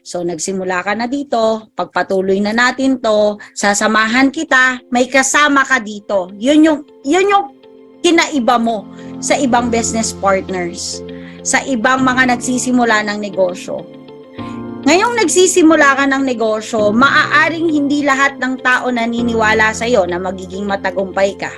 So nagsimula ka na dito, pagpatuloy na natin 'to, sasamahan kita, may kasama ka dito. 'Yun yung 'yun yung kinaiba mo sa ibang business partners, sa ibang mga nagsisimula ng negosyo. Ngayong nagsisimula ka ng negosyo, maaaring hindi lahat ng tao naniniwala sa iyo na magiging matagumpay ka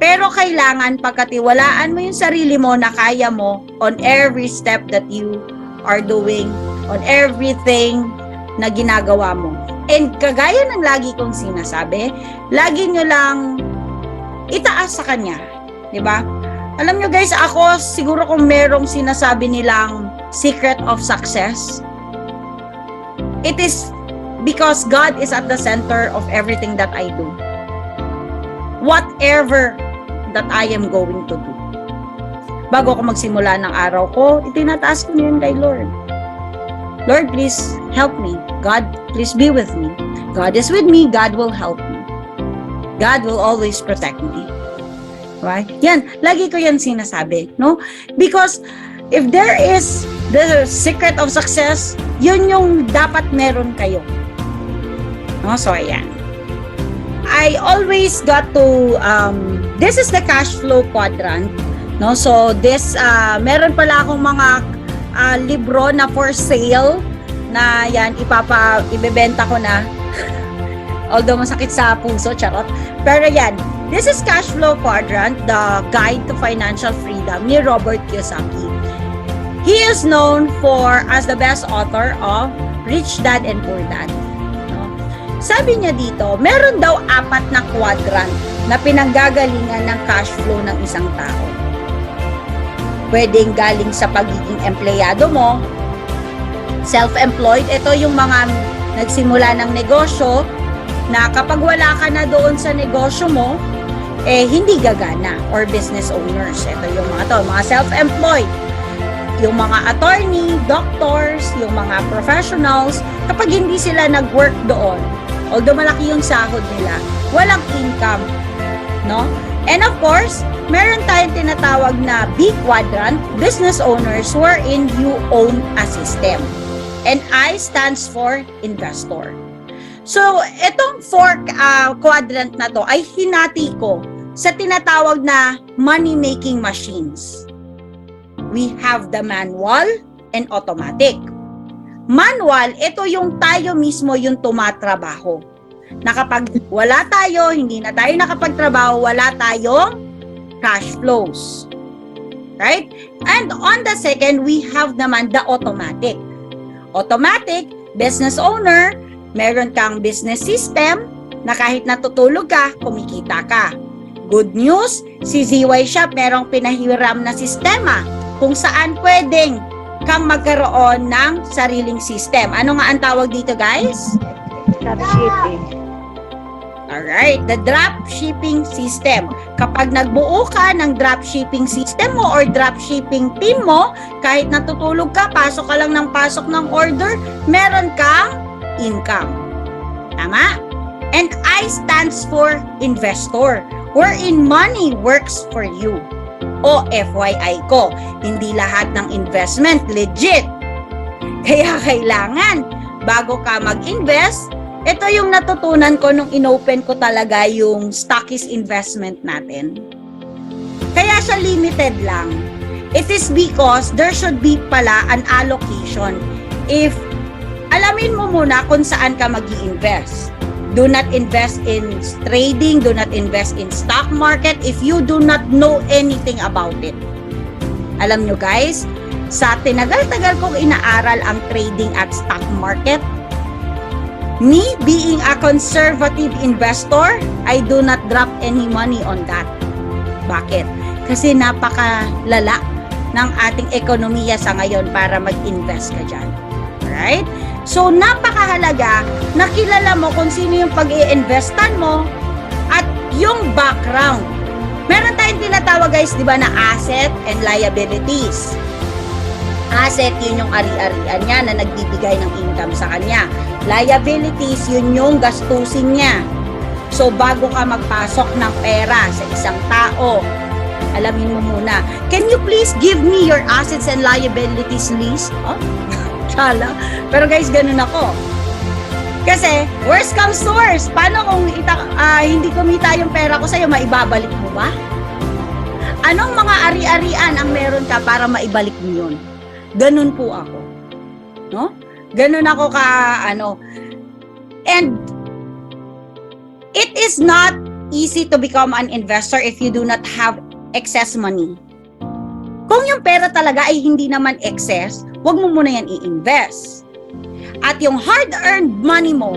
pero kailangan pagkatiwalaan mo yung sarili mo na kaya mo on every step that you are doing on everything na ginagawa mo. And kagaya ng lagi kong sinasabi, lagi nyo lang itaas sa kanya. ba? Alam nyo guys, ako siguro kung merong sinasabi nilang secret of success, it is because God is at the center of everything that I do. Whatever that I am going to do. Bago ako magsimula ng araw ko, itinataas ko yun kay Lord. Lord, please help me. God, please be with me. God is with me. God will help me. God will always protect me. Right? Yan, lagi ko yan sinasabi, no? Because if there is the secret of success, yun yung dapat meron kayo. No? So, ayan. I always got to, um, this is the cash flow quadrant. No? So, this, uh, meron pala akong mga uh, libro na for sale na yan, ipapa, ibebenta ko na. Although masakit sa puso, charot. Pero yan, this is Cash Flow Quadrant, the Guide to Financial Freedom ni Robert Kiyosaki. He is known for as the best author of Rich Dad and Poor Dad. Sabi niya dito, meron daw apat na quadrant na pinanggagalingan ng cash flow ng isang tao. Pwedeng galing sa pagiging empleyado mo, self-employed, ito yung mga nagsimula ng negosyo na kapag wala ka na doon sa negosyo mo, eh hindi gagana or business owners. Ito yung mga to, mga self-employed. Yung mga attorney, doctors, yung mga professionals, kapag hindi sila nag-work doon, although malaki yung sahod nila, walang income. No? And of course, meron tayong tinatawag na B quadrant, business owners wherein you own a system. And I stands for investor. So, itong four uh, quadrant na to ay hinati ko sa tinatawag na money-making machines. We have the manual and automatic. Manual, ito yung tayo mismo yung tumatrabaho. Na kapag wala tayo, hindi na tayo nakapagtrabaho, wala tayong cash flows. Right? And on the second, we have naman the automatic. Automatic, business owner, meron kang business system na kahit natutulog ka, kumikita ka. Good news, si ZY Shop merong pinahiram na sistema kung saan pwedeng kang magkaroon ng sariling system. Ano nga ang tawag dito, guys? Dropshipping. Alright, the drop shipping system. Kapag nagbuo ka ng drop shipping system mo or drop shipping team mo, kahit natutulog ka, pasok ka lang ng pasok ng order, meron kang income. Tama? And I stands for investor, wherein money works for you. O FYI ko, hindi lahat ng investment legit. Kaya kailangan, bago ka mag-invest, ito yung natutunan ko nung inopen ko talaga yung stockies investment natin. Kaya siya limited lang. It is because there should be pala an allocation. If alamin mo muna kung saan ka mag invest Do not invest in trading, do not invest in stock market if you do not know anything about it. Alam nyo guys, sa tinagal-tagal kong inaaral ang trading at stock market, me being a conservative investor, I do not drop any money on that. Bakit? Kasi napakalala ng ating ekonomiya sa ngayon para mag-invest ka dyan. Alright? So, napakahalaga na kilala mo kung sino yung pag investan mo at yung background. Meron tayong tinatawag guys, di ba, na asset and liabilities. Asset, yun yung ari-arian niya na nagbibigay ng income sa kanya. Liabilities, yun yung gastusin niya. So, bago ka magpasok ng pera sa isang tao, alamin mo muna, can you please give me your assets and liabilities list? Oh? Tsala. Pero guys, ganun ako. Kasi, worst comes to worst. Paano kung ita, ah, hindi kumita yung pera ko sa'yo, maibabalik mo ba? Anong mga ari-arian ang meron ka para maibalik mo yun? Ganun po ako. No? Ganun ako ka, ano. And, it is not easy to become an investor if you do not have excess money. Kung yung pera talaga ay hindi naman excess, huwag mo muna yan i-invest. At yung hard-earned money mo,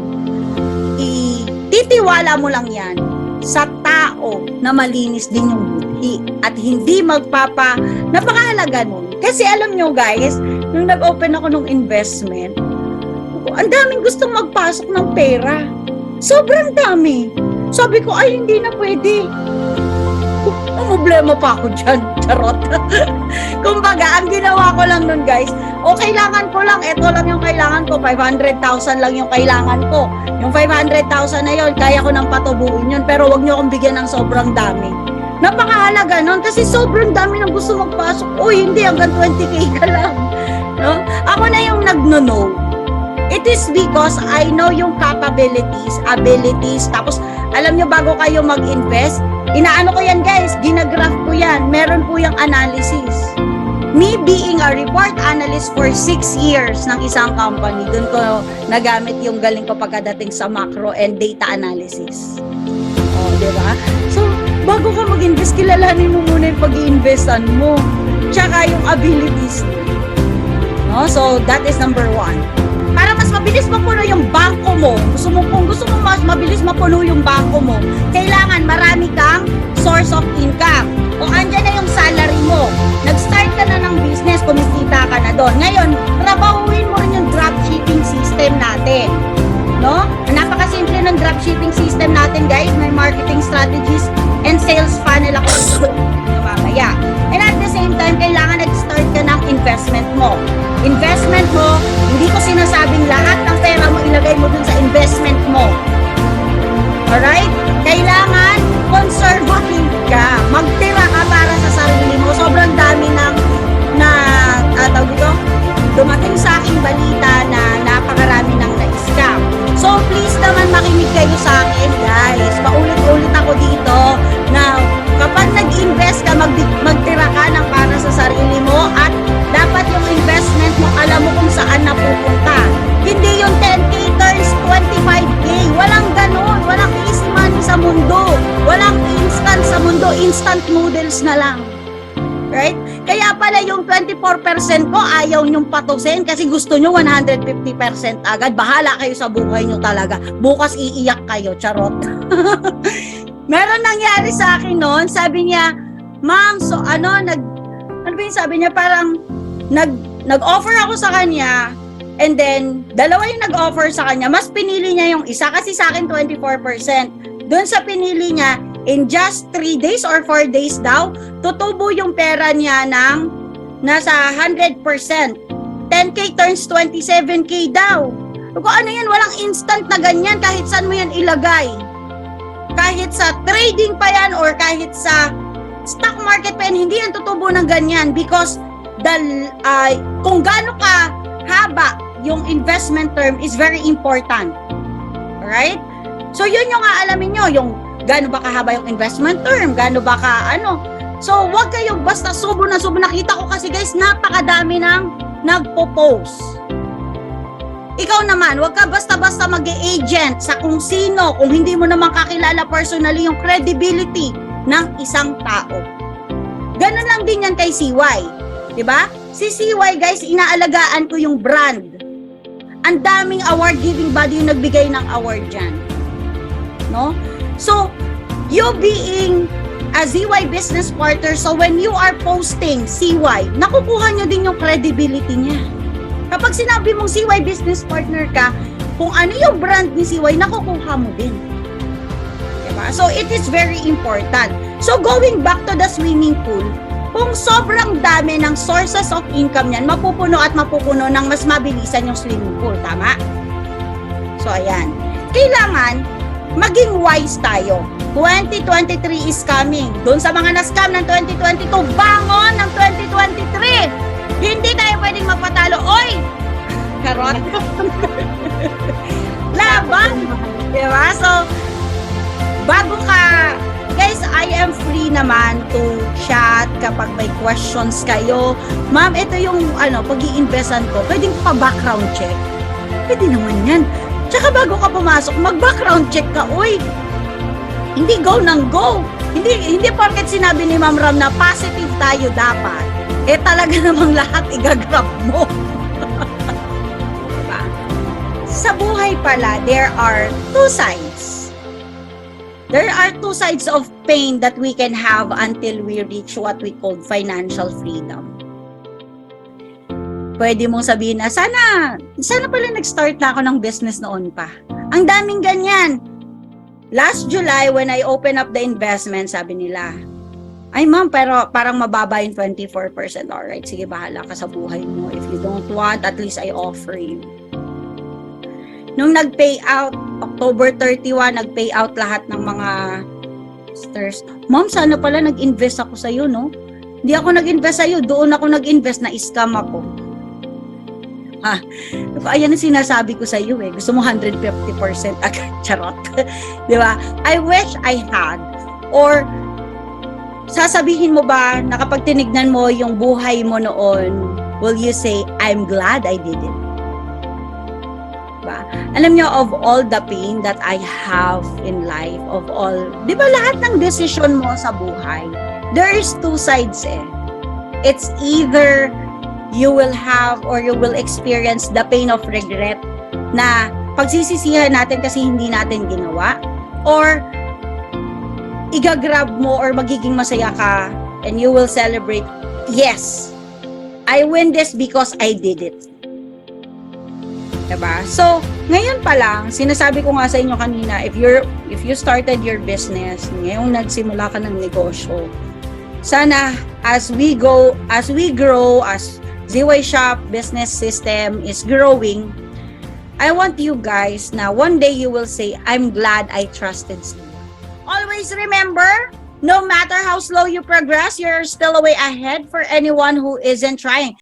ititiwala mo lang yan sa tao na malinis din yung buti at hindi magpapa napakahalaga nun. Kasi alam nyo guys, nung nag-open ako ng investment, ang daming gustong magpasok ng pera. Sobrang dami. Sabi ko, ay hindi na pwede. Problema pa ako dyan. Charot. Kumbaga, ang ginawa ko lang nun guys, o kailangan ko lang, eto lang yung kailangan ko, 500,000 lang yung kailangan ko. Yung 500,000 na yon kaya ko nang patubuin yun, pero wag niyo akong bigyan ng sobrang dami. Napakahalaga nun kasi sobrang dami nang gusto magpasok. Uy, hindi, hanggang 20k ka lang. No? Ako na yung nagno-know. It is because I know yung capabilities, abilities, tapos alam nyo bago kayo mag-invest, inaano ko yan guys, ginagraph ko yan, meron po yung analysis. Me being a report analyst for 6 years ng isang company, doon ko nagamit yung galing ko pagkadating sa macro and data analysis. Oh, di ba? So, bago ka mag-invest, kilalanin mo muna yung pag-iinvestan mo. Tsaka yung abilities. No? So, that is number one. Mabilis mapuno yung bangko mo, gusto mo, kung gusto mo mas mabilis mapuno yung bangko mo, kailangan marami kang source of income. O andyan na yung salary mo. Nag-start ka na ng business, kumikita ka na doon. Ngayon, trabahuin mo rin yung dropshipping system natin. No? Napakasimple ng dropshipping system natin, guys. May marketing strategies and sales funnel ako mamaya. And at the same time, kailangan nag-start ka ng investment mo. Sinasabing lahat ng pera mo ilagay mo dun sa investment mo. Alright? Kailangan conservative ka. Magtira ka para sa sarili mo. Sobrang dami ng na uh, tawag dito, dumating sa aking balita na napakarami ng na-scam. So please naman makinig kayo sa akin guys. Paulit-ulit ako dito yung 24% ko ayaw nyong patusin kasi gusto nyo 150% agad. Bahala kayo sa buhay nyo talaga. Bukas iiyak kayo, charot. Meron nangyari sa akin noon, sabi niya, Ma'am, so ano, nag, ano ba yung sabi niya, parang, nag, nag-offer ako sa kanya, and then, dalawa yung nag-offer sa kanya, mas pinili niya yung isa, kasi sa akin 24%. Doon sa pinili niya, in just 3 days or 4 days daw, tutubo yung pera niya ng nasa 100%. 10k turns 27k daw. Kung ano yan, walang instant na ganyan kahit saan mo yan ilagay. Kahit sa trading pa yan or kahit sa stock market pa yan, hindi yan tutubo ng ganyan because the, uh, kung gaano ka haba yung investment term is very important. Alright? So yun yung aalamin nyo, yung gaano ba kahaba yung investment term, gaano ba ka ano. So wag kayo basta subo na subo. Nakita ko kasi guys, napakadami ng nagpo-post. Ikaw naman, wag ka basta-basta mag agent sa kung sino, kung hindi mo naman kakilala personally yung credibility ng isang tao. Ganun lang din yan kay CY. ba? Si CY guys, inaalagaan ko yung brand. Ang daming award giving body yung nagbigay ng award diyan. No? So, you being a ZY business partner, so when you are posting CY, nakukuha nyo din yung credibility niya. Kapag sinabi mong CY business partner ka, kung ano yung brand ni CY, nakukuha mo din. Diba? So, it is very important. So, going back to the swimming pool, kung sobrang dami ng sources of income niyan, mapupuno at mapupuno ng mas mabilisan yung swimming pool. Tama? So, ayan. Kailangan, maging wise tayo. 2023 is coming. Doon sa mga na-scam ng 2022, bangon ng 2023! Hindi tayo pwedeng magpatalo. Oy! Charot. Laban! Diba? So, bago ka, guys, I am free naman to chat kapag may questions kayo. Ma'am, ito yung ano, pag investan ko, pwedeng pa background check. Pwede naman yan. Tsaka bago ka pumasok, mag-background check ka, uy. Hindi go nang go. Hindi hindi porket sinabi ni Ma'am Ram na positive tayo dapat. Eh talaga namang lahat igagrab mo. Diba? Sa buhay pala, there are two sides. There are two sides of pain that we can have until we reach what we call financial freedom. Pwede mong sabihin na, sana, sana pala nag-start na ako ng business noon pa. Ang daming ganyan. Last July, when I open up the investment, sabi nila, ay ma'am, pero parang mababa yung 24%. Alright, sige, bahala ka sa buhay mo. If you don't want, at least I offer you. Nung nag-pay out, October 31, nag-pay out lahat ng mga stars. Ma'am, sana pala nag-invest ako sa'yo, no? Hindi ako nag-invest sa'yo. Doon ako nag-invest na scam ako. Ha? Ayan ang sinasabi ko sa iyo eh. Gusto mo 150% agad. Charot. Di ba? I wish I had. Or, sasabihin mo ba na kapag tinignan mo yung buhay mo noon, will you say, I'm glad I did it? Diba? Alam nyo, of all the pain that I have in life, of all, di ba lahat ng decision mo sa buhay, there is two sides eh. It's either you will have or you will experience the pain of regret na pagsisisihan natin kasi hindi natin ginawa or igagrab mo or magiging masaya ka and you will celebrate yes I win this because I did it diba? so ngayon pa lang sinasabi ko nga sa inyo kanina if you're if you started your business ngayong nagsimula ka ng negosyo sana as we go as we grow as ZY Shop business system is growing, I want you guys na one day you will say, I'm glad I trusted Zia. Always remember, no matter how slow you progress, you're still way ahead for anyone who isn't trying.